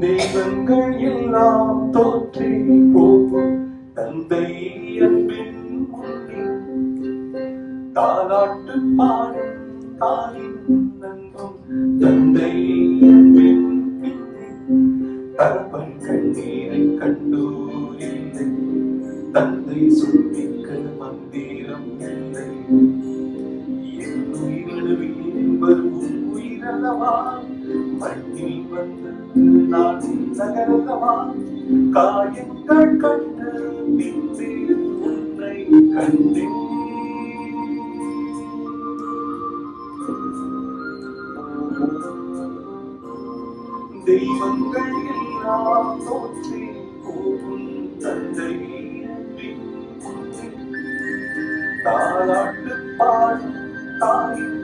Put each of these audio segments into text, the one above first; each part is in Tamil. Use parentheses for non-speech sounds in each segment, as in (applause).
தெய்வங்கள் எல்லாம் தோற்றி போகும். தந்தை அன்பின் தாலாட்டு பாடும் தாயின் நன்பும் தந்தை அன்பின் பின்னே. கண்ணீரை கண்டோரில்லை தந்தை சொல் மண்ணில் வந்து நான் நகரல்லவா காயங்கள் கண்ட பின்பே உன்னை கண்டேன் தெய்வங்கள் எல்லாம் போகும் தந்தை பாடும் தாயின்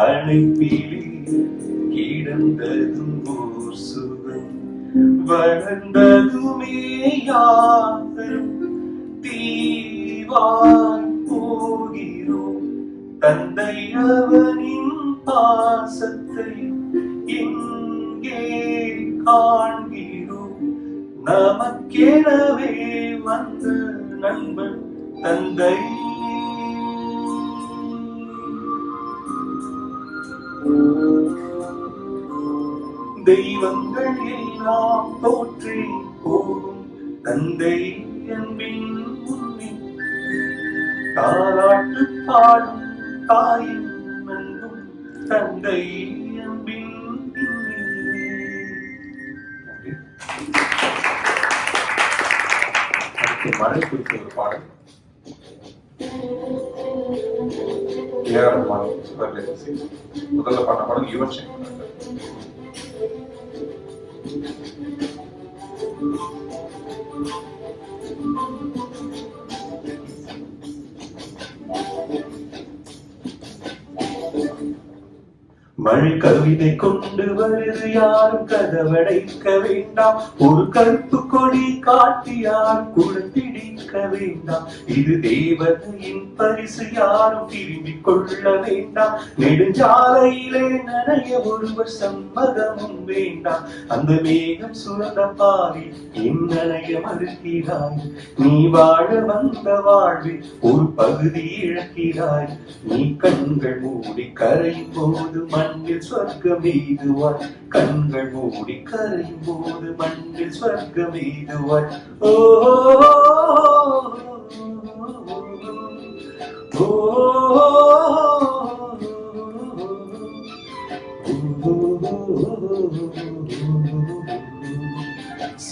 அழைப்பிலே கிடந்ததும் ஓர் சுகம் வளர்ந்ததுமே யாரும் தீவாய் போகிறோம். தந்தை அவனின் பாசத்தை எங்கே காண்கிறோம். நமக்கெனவே வந்த நண்பன் தந்தை தெய்வங்கள் எல்லாம் தோற்றே போகும் தந்தை அன்பின் முன்னே தாலாட்டு பாடும் தாயின் அன்பும் தந்தை அன்பின் மழை குறித்த ஒரு பாடல். ஏஆர் ரஹ்மான் முதல்ல பாடின படம் யுவன் சங்கர் மழை கவிதை கொண்டு வருது யாரும் கதவடைக்க வேண்டாம். ஒரு கருப்பு கொடி காட்டி யாரும் குடப்பிடிக்க வேண்டாம் இது தேவதையின் பரிசு யாரும் திரும்பிக் கொள்ள வேண்டாம் நெடுஞ்சாலையிலே நனைய ஒருவர் சம்மதமும் வேண்டாம் அந்த மேகம் சுரந்த பாவி என் நனைய மறுக்கிறாய். நீ வாழ வந்த வாழ்வில் ஒரு பகுதி இழக்கிறாய். நீ கண்கள் மூடி கரையும் போது மண்ணில் சொர்க்கம் எய்துவாய். கண்கள் மூடி கரையும் போது மண்ணில் சொர்க்கம் எய்துவாய். ஓ ஓ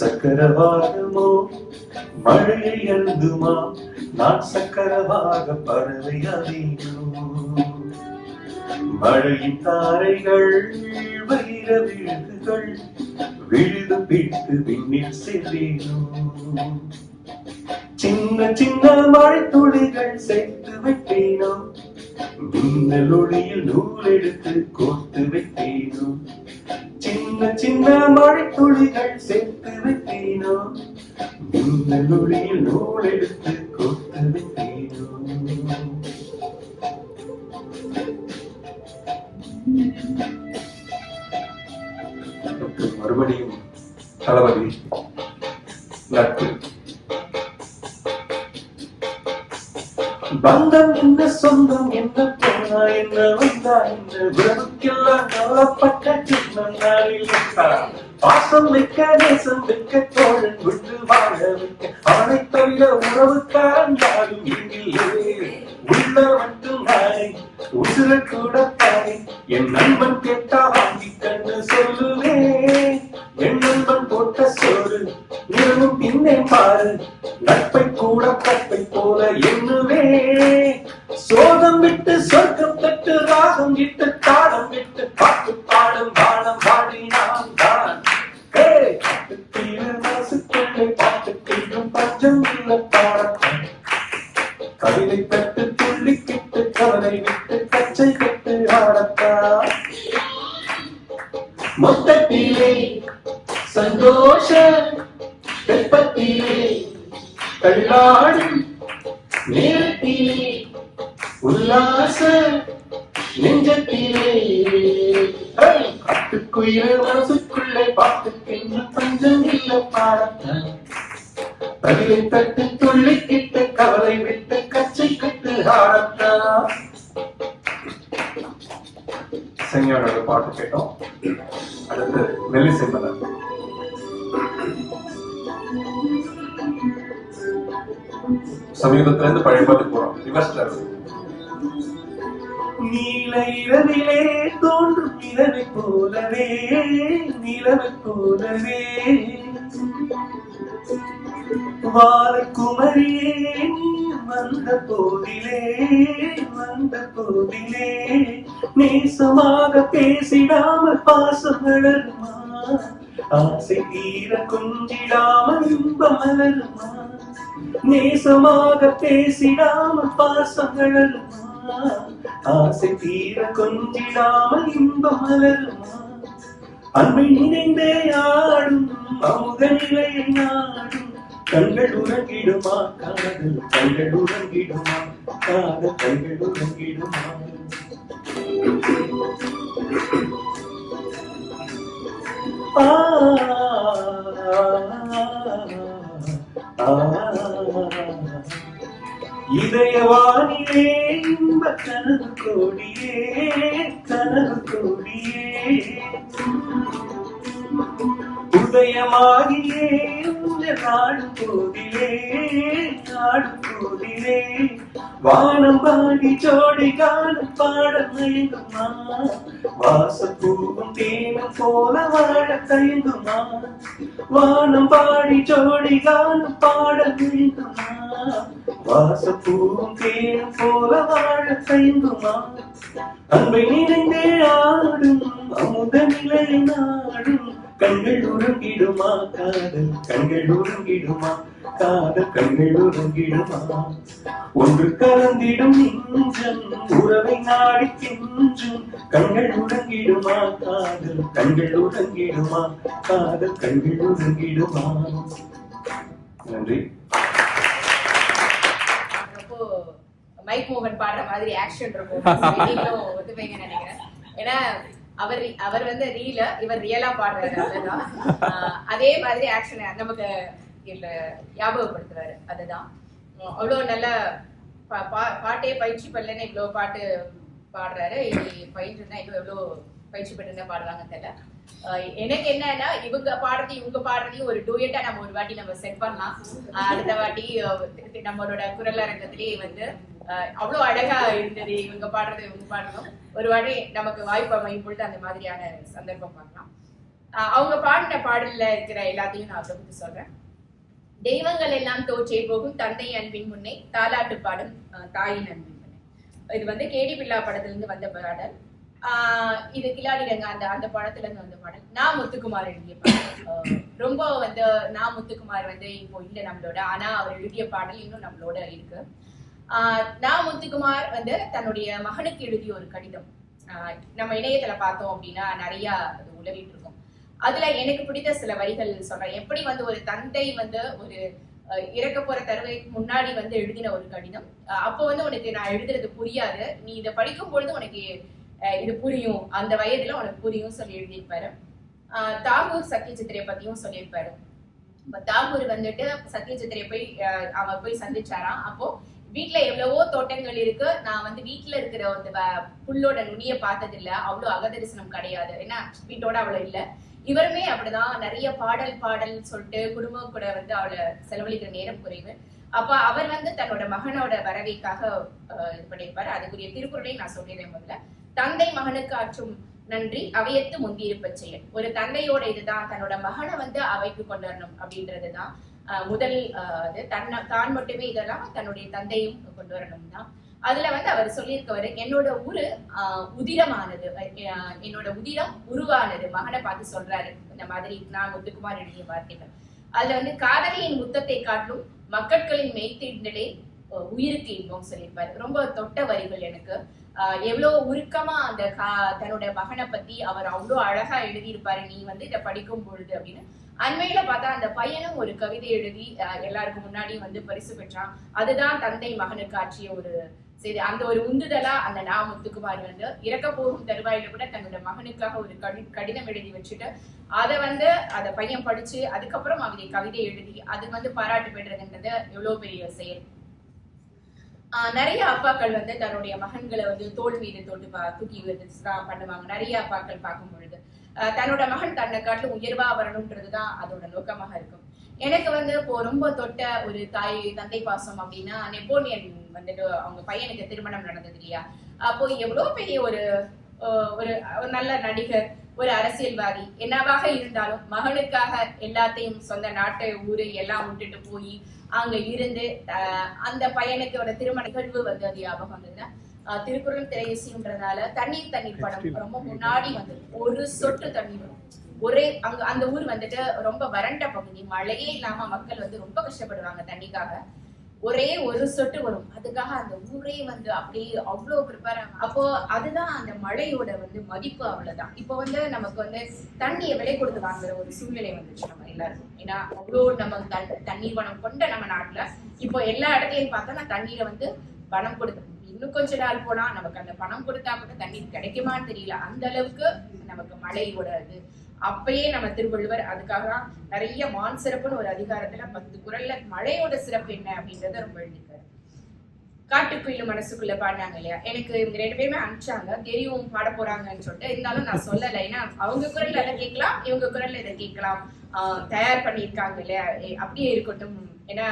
சக்கரவாகமோ? மழையை அழுதுமா நான் சக்கரவாக பறவை அறியும் மழையின் தாரைகள் வைர விழுதுகள் விழுது பிட்டு விண்ணில் செல்லும் சின்ன சின்ன மழை துளிகள் சேர்த்து வைத்தேனோ மின்னல் ஒளியில் நூல் எடுத்து கோர்த்து வைத்தேனோ சின்ன சின்ன மழை துளிகள் சேர்த்து வைத்தேனோ மின்னல் ஒளியில் நூல் எடுத்து கோர்த்து வைத்தேனோ மறுபடியும் தளபதி என்ன சொந்தம் என்ன போனா என்ன வந்தா என்ன உறவுக்கெல்லாம் கவலைப்பட்ட சின்னம் நாளில் இருந்தா. பாசம் மிக்க நேசம் மிக்க தோழன் விட்டு வாழ வைக்க. அவனை தவிர உறவுக்காரன் யாரும் இங்கில்லே உள்ள மட்டும் நானே உசுர கூட தானே என் நண்பன் கேட்டா வாங்கி கண்டு சொல்லுவே. என் நண்பன் போட்ட சோறு நிறமும் பின்னே பாரு நட்பை கூட கற்பை போல எண்ணுவே. சோதம் விட்டு சொற்க உல்லாச நெஞ்சத்திலே. ஹேய், மனசுக்குள்ளே பாட்டுக்கென்று பஞ்சம் இல்ல பாடத்த. பதிலை தட்டு துள்ளி கிட்டு கவலை விட்டு கச்சை கட்டு ஆடத்தா. செஞ்சோட பாட்டு கேட்டோம். அடுத்து மெல்லிசை மலர் சமீபத்துல இருந்து பழைய பாட்டு போறோம். ரிவர்ஸ்ல இருக்கு நீல இரவிலே தோன்றும் நிலவை போலவே நிலவை போலவே. வாரக்குமரியே வந்த போதிலே வந்த போதிலே. நேசமாக பேசிடாமல் பாசம் வளருமா? ஆசை தீர கொஞ்சிடாமல் இன்பம் மலருமா நேசமாக பேசிடாமல் பாசம் வளருமா? ஆசை தீர கொஞ்சிடாமல் இன்பம் மலருமா அன்பை நினைந்தே ஆடும் அமுத நிலையை நாடும் கண்கள் உறங்கிடுமா? காதல் கண்கள் உறங்கிடுமா? காதல் கண்கள் உறங்கிடுமா? ஆ ஆ, ஆ, இதயவானிலே இன்ப கனவு கோடியே கனவு கோடியே. உதயமாகியே உங்கள் நாடும் போதிலே நாடு போதிலே. வானம் பாடி ஜோடி காணும் பாட தயங்குமா வாசப்பூவும் தேனும் போல வாழ தயங்குமா? வானம் பாடி ஜோடி காணும் பாட தயங்குமா வாசப்பூவும் தேன் போல வாழ செய்துமா அன்பை நினைந்தே ஆடும் அமுத நிலை நாடும். கண்கள் உறங்கிடுமா? காதல் கண்கள் உறங்கிடுமா? காதல் கண்கள் உறங்கிடுமா? ஒன்று கலந்திடும் நெஞ்சம் உறவை நாடிக்கின்றும் கண்கள் உறங்கிடுமா? காதல் கண்கள் உறங்கிடுமா? காதல் கண்கள் உறங்கிடுமா? நன்றி ரொம்ப மைக் மூமெண்ட் பாடுற மாதிரி ஆக்ஷன் இருக்கும். (laughs) நீங்களும் ஒத்துப்பீங்கன்னு நினைக்கிறேன். ஏன்னா அவர் அவர் வந்து ரீல இவர் ரியலா பாடுறாரு. அதுதான். அதே மாதிரி ஆக்ஷன் நமக்கு இல்ல ஞாபகப்படுத்துறாரு அதுதான். அவ்வளவு நல்ல பாட்டே பயிற்சி பண்ணலன்னு இவ்வளவு பாட்டு பாடுறாரு. பயிற்சி இருந்தா இன்னும் எவ்வளவு பயிற்சி பெற்று பாடுவாங்கன்னு தெரியல. எனக்கு என்னன்னா இவங்க பாடுறதையும் இவங்க பாடுறதையும் ஒரு டூயட்டா நம்ம ஒரு வாட்டி நம்ம செட் பண்ணலாம். அடுத்த வாட்டி நம்மளோட குரல் அரங்கத்திலேயே வந்து அவ்வளவு அழகா இருந்தது. இவங்க பாடுறது இவங்க பாடுறதும். ஒரு வாட்டி நமக்கு வாய்ப்பு அமையும் பொழுது அந்த மாதிரியான சந்தர்ப்பம் பார்க்கலாம். ஆஹ் அவங்க பாடின பாடல்ல இருக்கிற எல்லாத்தையும் நான் தொகுத்து சொல்றேன். தெய்வங்கள் எல்லாம் தோற்றே போகும் தந்தை அன்பின் முன்னே தாலாட்டு பாடும் தாயின் அன்பின் முன்னே. இது வந்து கேடி பில்லா படத்துல இருந்து வந்த பாடல். ஆஹ் இது கிலாடி ரங்க அந்த அந்த படத்துல இருந்து வந்த பாடல். நான் முத்துக்குமார் எழுதிய பாடல். ரொம்ப வந்து நான் முத்துக்குமார் வந்து இப்போ இல்ல நம்மளோட ஆனா அவர் எழுதிய பாடல் இன்னும் நம்மளோட இருக்கு. நான் முத்துக்குமார் வந்து தன்னுடைய மகனுக்கு எழுதிய ஒரு கடிதம். ஆஹ் நம்ம இணையத்துல பார்த்தோம் அப்படின்னா நிறைய அது உலவிட்டு இருக்கும் அதுல எனக்கு பிடித்த சில வரிகள் சொல்றேன். எப்படி வந்து ஒரு தந்தை வந்து ஒரு இறக்க போற தருவைக்கு முன்னாடி வந்து எழுதின ஒரு கடிதம். அஹ், அப்போ வந்து உனக்கு நான் எழுதுறது புரியாது. நீ இதை படிக்கும் பொழுது உனக்கு அஹ், இது புரியும். அந்த வயதுல உனக்கு புரியும் சொல்லி எழுதியிருப்பாரு. தாகூர் சத்ய சித்திரையை பத்தியும் சொல்லியிருப்பாரு. தாகூர் வந்துட்டு சத்ய சித்திரையை போய் அஹ், போய் சந்திச்சாராம். அப்போ வீட்டுல எவ்வளவோ தோட்டங்கள் இருக்கு. நான் வந்து வீட்டுல இருக்கிற அந்த வ- புல்லோட நுனிய பார்த்தது இல்ல அவ்வளவு அகதரிசனம் கிடையாது. ஏன்னா வீட்டோட அவ்வளவு இல்ல. இவருமே அப்படிதான். நிறைய பாடல் பாடல் சொல்லிட்டு குடும்பம் கூட வந்து அவளை செலவழிக்கிற நேரம் குறைவு. அப்ப அவர் வந்து தன்னோட மகனோட வரவைக்காக அஹ், இது பண்ணியிருப்பாரு. அதுக்குரிய திருக்குறளை நான் சொல்லிடுறேன் முதல்ல. தந்தை மகனுக்கு ஆற்றும் நன்றி. அவையத்து முந்தியிருப்ப செயல். ஒரு தந்தையோட இதுதான். தன்னோட மகனை வந்து அவைக்கு கொண்டு வரணும் அப்படின்றதுதான். முதல் அஹ், தன்னை தான் மட்டுமே இதெல்லாம் தன்னுடைய தந்தையும் கொண்டு வரணும் தான். அதுல வந்து அவர் சொல்லியிருக்கவர் என்னோட ஊரு ஆஹ், உதிரமானது. என்னோட உதிரம் உருவானது. மகனை பார்த்து சொல்றாரு. இந்த மாதிரி நான் முத்துக்குமார் எழுதிய வார்த்தைகள். அதுல வந்து காதலியின் முத்தத்தை காட்டும் மக்கட்களின் மெய்த்திண்டலே உயிருக்கு இன்பம் சொல்லியிருப்பாரு. ரொம்ப தொட்ட வரிகள் எனக்கு. எவ்வளவு உருக்கமா அந்த தன்னுடைய மகனை பத்தி அவர் அவ்வளோ அழகா எழுதியிருப்பாரு நீ வந்து இதை படிக்கும் பொழுது அப்படின்னு. அண்மையில பார்த்தா அந்த பையனும் ஒரு கவிதை எழுதி எல்லாருக்கும் முன்னாடி வந்து பரிசு பெற்றான். அதுதான் தந்தை மகனுக்கு ஆற்றிய ஒரு சரி அந்த ஒரு உந்துதலா அந்த நா முத்துக்குமார் வந்து இறக்க போகும் தருவாயில கூட தன்னோட மகனுக்காக ஒரு கடி கடிதம் எழுதி வச்சுட்டு அதை வந்து அதை பையன் படிச்சு அதுக்கப்புறம் அவங்க கவிதை எழுதி அது வந்து பாராட்டு பெற்றதுன்றது எவ்வளவு பெரிய செயல். நிறைய அப்பாக்கள் வந்து தன்னுடைய மகன்களை வந்து தோல் மீது தொட்டு பா- தூக்கி தான் பண்ணுவாங்க. நிறைய அப்பாக்கள் பார்க்கும் பொழுது தன்னோட மகன் தன்னை காட்டிலும் உயர்வா வரணும்ன்றதுதான் அதோட நோக்கமாக இருக்கும். எனக்கு வந்து இப்போ ரொம்ப தொட்ட ஒரு தாய் தந்தை பாசம் அப்படின்னா நெப்போலியன் வந்துட்டு அவங்க பையனுக்கு திருமணம் நடந்தது இல்லையா? அப்போ எவ்வளவு பெரிய ஒரு ஒரு நல்ல நடிகர் ஒரு அரசியல்வாதி. என்னவாக இருந்தாலும் மகனுக்காக எல்லாத்தையும் சொந்த நாட்டு ஊரு எல்லாம் விட்டுட்டு போய் அங்க இருந்து அந்த பையனுக்கு ஒரு திருமண நிகழ்வு வந்து அது ஞாபகம் வந்ததுன்னா திருக்குறள் திரையசின்றதுனால தண்ணீர் தண்ணீர் படம் ரொம்ப முன்னாடி வந்து ஒரு சொட்டு தண்ணீர் வரும். ஒரே அங்க அந்த ஊர் வந்துட்டு ரொம்ப வறண்ட பகுதி. மழையே இல்லாம மக்கள் வந்து ரொம்ப கஷ்டப்படுவாங்க தண்ணிக்காக. ஒரே ஒரு சொட்டு வரும். அதுக்காக அந்த ஊரே வந்து அப்படியே அவ்வளோ ப்ரிப்பேர் ஆகும். அப்போ அதுதான் அந்த மழையோட வந்து மதிப்பு அவ்வளவுதான். இப்போ வந்து நமக்கு வந்து தண்ணியை விலை கொடுத்து வாங்குற ஒரு சூழ்நிலை வந்துச்சு நம்ம எல்லாருக்கும். ஏன்னா அவ்வளோ நம்ம தண்- தண்ணீர் வனம் கொண்ட நம்ம நாட்டில் இப்போ எல்லா இடத்துலயும் பார்த்தோம்னா தண்ணீரை வந்து பணம் கொடுத்து இன்னும் கொஞ்ச நாள் போனா நமக்கு அந்த பணம் கொடுத்தா கூட தண்ணீர் கிடைக்குமான்னு தெரியல. அந்த அளவுக்கு நமக்கு மழையோட இது அப்பயே நம்ம திருவள்ளுவர் அதுக்காக தான் நிறைய மான் சிறப்புன்னு ஒரு அதிகாரத்துல பத்து குரல்ல மழையோட சிறப்பு என்ன அப்படின்றத ரொம்ப எழுதியிருக்காரு. காட்டுக்குயிலும் மனசுக்குள்ள பாடினாங்க இல்லையா? எனக்கு இவங்க ரெண்டு பேருமே அனுப்பிச்சாங்க. தெரியும் பாட போறாங்கன்னு சொல்லிட்டு. இருந்தாலும் நான் சொல்லலை. ஏன்னா அவங்க குரல்ல அதை கேட்கலாம் இவங்க குரல்ல இதை கேட்கலாம். தயார் பண்ணியிருக்காங்க இல்லையா? அப்படியே இருக்கட்டும். ஏன்னா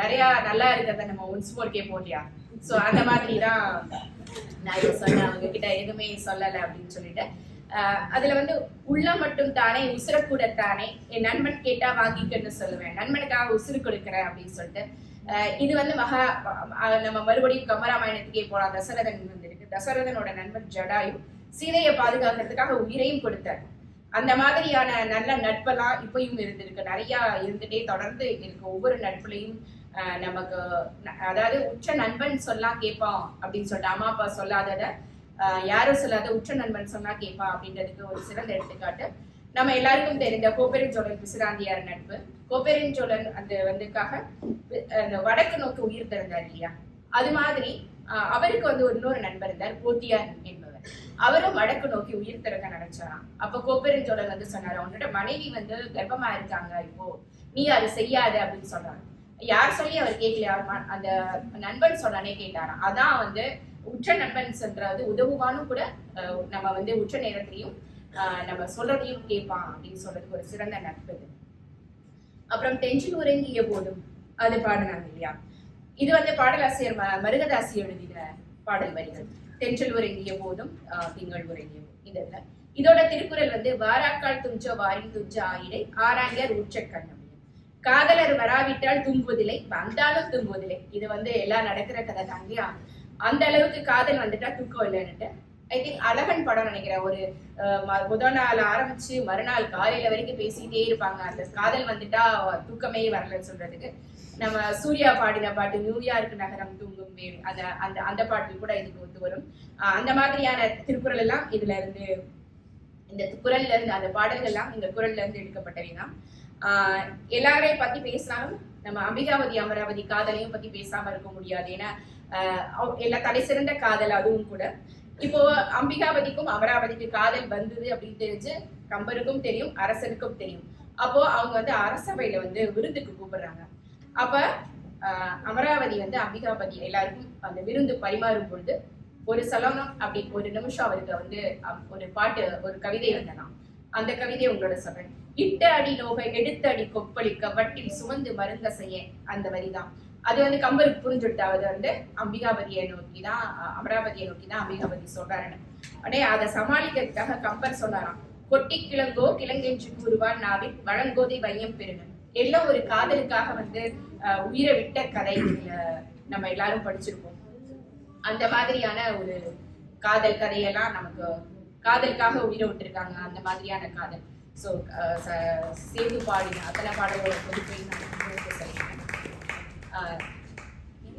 நிறைய நல்லா இருக்கிறத நம்ம ஒன்ஸ் மோர் கேட்போம் இல்லையா சோ அந்த மாதிரி தான் நான் இதை சொன்னேன். அவங்க கிட்ட எதுவுமே சொல்லலை அப்படின்னு சொல்லிட்டு. அதுல வந்து உள்ள மட்டும் தானே உசுர தானே? என் நண்பன் கேட்டா வாங்கிக்கன்னு சொல்லுவேன். நண்பனுக்காக உசுறு கொடுக்குறேன் அப்படின்னு சொல்லிட்டு இது வந்து மகா நம்ம மறுபடியும் கம்பராமாயணத்துக்கே போலாம். தசரதன் வந்திருக்கு தசரதனோட நண்பன் ஜடாயு சீதையை பாதுகாக்கிறதுக்காக உயிரையும் கொடுத்தார். அந்த மாதிரியான நல்ல நட்பெல்லாம் இப்பயும் இருந்திருக்கு. நிறைய இருந்துட்டே தொடர்ந்து இருக்கு. ஒவ்வொரு நட்புலையும் ஆஹ் நமக்கு அதாவது உச்ச நண்பன் சொல்லா கேட்பான் அப்படின்னு சொல்லிட்டு அம்மா அப்பா சொல்லாதத யாரும் சொல்லாத உற்ற நண்பன் சொன்னா கேட்பா அப்படின்றதுக்கு ஒரு சிறந்த எடுத்துக்காட்டு. நம்ம எல்லாருக்கும் தெரிந்த கோப்பெருஞ்சோழன் விசிராந்தியார் நட்பு. கோப்பெருஞ்சோழன் அந்த வந்துக்காக அந்த வடக்கு நோக்கி உயிர் திறந்தார் இல்லையா? அது மாதிரி ஆஹ் அவருக்கு வந்து இன்னொரு நண்பர் இருந்தார் போத்தியார் என்பவர். அவரும் வடக்கு நோக்கி உயிர் திறக்க நினைச்சாராம். அப்ப கோப்பெருஞ்சோழன் வந்து சொன்னாரு அவனோட மனைவி வந்து கர்ப்பமா இருக்காங்க இப்போ. நீ அதை செய்யாத அப்படின்னு சொன்னாங்க யார் சொல்லி அவர் கேட்கல அவர் அந்த நண்பன் சொன்னானே கேட்டாராம். அதான் வந்து உச்ச நண்பன் சொல்றது உதவுவானும் கூட நம்ம வந்து உச்ச நேரத்திலையும் நம்ம சொல்றதையும் கேட்பான் அப்படின்னு சொல்றதுக்கு ஒரு சிறந்த நட்பு இது. அப்புறம் டென்ஷன் உறங்கிய போதும் அது பாடினாங்க இல்லையா? இது வந்து பாடலாசிரியர் மருகதாசி எழுதின பாடல் வரிகள். தென்றல் உறங்கிய போதும் திங்கள் உறங்கிய போதும். இதோட திருக்குறள் வந்து வாராக்கால் துஞ்ச வாரின் துஞ்ச ஆயிடை ஆராயர் உச்ச கண்ணம் காதலர் வராவிட்டால் தூங்குவதில்லை வந்தாலும் தூங்குவதில்லை. இது வந்து எல்லாம் நடக்கிற கதை தாண்டி அந்த அளவுக்கு காதல் வந்துட்டா தூக்கம் இல்லைன்னுட்டு. ஐ திங்க் அழகன் படம் நினைக்கிறேன். ஒரு அஹ், முதல் நாள் ஆரம்பிச்சு மறுநாள் காலையில வரைக்கும் பேசிக்கிட்டே இருப்பாங்க. அந்த காதல் வந்துட்டா தூக்கமே வரலன்னு சொல்றதுக்கு. நம்ம சூர்யா பாடின பாட்டு நியூயார்க் நகரம் தூங்கும் வேல். அந்த அந்த அந்த பாட்டு கூட இதுக்கு ஒத்து வரும். அந்த மாதிரியான திருக்குறள் எல்லாம் இதுல இருந்து இந்த குரல்ல இருந்து அந்த பாடல்கள் எல்லாம் இந்த குரல்ல இருந்து எடுக்கப்பட்டவை தான். ஆஹ் எல்லாரையும் பத்தி பேசினாலும் நம்ம அம்பிகாவதி அமராவதி காதலையும் பத்தி பேசாம இருக்க முடியாது. ஏன்னா எல்லா தலை சிறந்த காதல் அதுவும் கூட. இப்போ அம்பிகாவதிக்கும் அமராவதிக்கு காதல் வந்தது அப்படின்னு தெரிஞ்சு கம்பருக்கும் தெரியும் அரசனுக்கும் தெரியும். அப்போ அவங்க வந்து அரசவையில வந்து விருந்துக்கு கூப்பிடுறாங்க. அப்ப அமராவதி வந்து அம்பிகாபதி எல்லாருக்கும் அந்த விருந்து பரிமாறும் பொழுது ஒரு சலோனம் அப்படி ஒரு நிமிஷம் அவருக்கு வந்து ஒரு பாட்டு ஒரு கவிதை வந்தனாம் அந்த கவிதையை உங்களோட சொல்றேன். இட்ட அடி நோகை எடுத்த அடி கொப்பளிக்க வட்டில் சுமந்து மருந்த செய்ய அந்த வரிதான். அது வந்து கம்பருக்கு புரிஞ்சுட்டாவது வந்து அம்பிகாபதியை நோக்கி தான் அமராவதியை நோக்கி தான் அம்பிகாபதி சொல்றாருன்னு. உடனே அதை சமாளிக்கிறதுக்காக கம்பர் சொன்னாராம் கொட்டி கிழங்கோ கிழங்கென்று கூறுவான் நாவின் வழங்கோதை வையம் பெருங்க எல்லாம் ஒரு காதலுக்காக வந்து உயிரை விட்ட கதை நம்ம எல்லாரும் படிச்சிருப்போம். அந்த மாதிரியான ஒரு காதல் கதையெல்லாம் நமக்கு காதலுக்காக உயிரை விட்டுருக்காங்க அந்த மாதிரியான காதல். ஸோ சேது பாடின அத்தனை பாடலோட பொதுப்பை நான் uh,